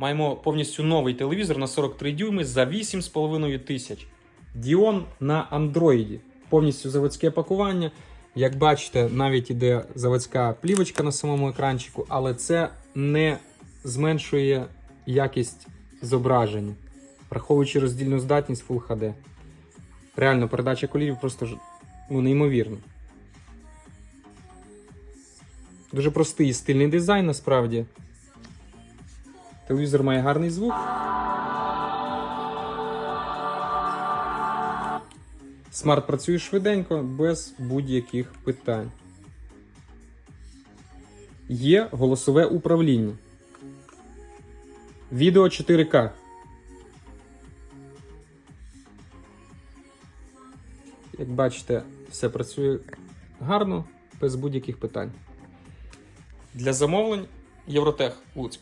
Маємо повністю новий телевізор на 43 дюйми за 8,5 тисяч. Діон на андроїді. Повністю заводське пакування. Як бачите, навіть іде заводська плівочка на самому екранчику, але це не зменшує якість зображення, враховуючи роздільну здатність Full HD. Реально, передача кольорів просто ну, неймовірна. Дуже простий і стильний дизайн насправді. Телевізор має гарний звук. Смарт працює швиденько, без будь-яких питань. Є голосове управління. Відео 4К. Як бачите, все працює гарно, без будь-яких питань. Для замовлень Євротех Луцьк.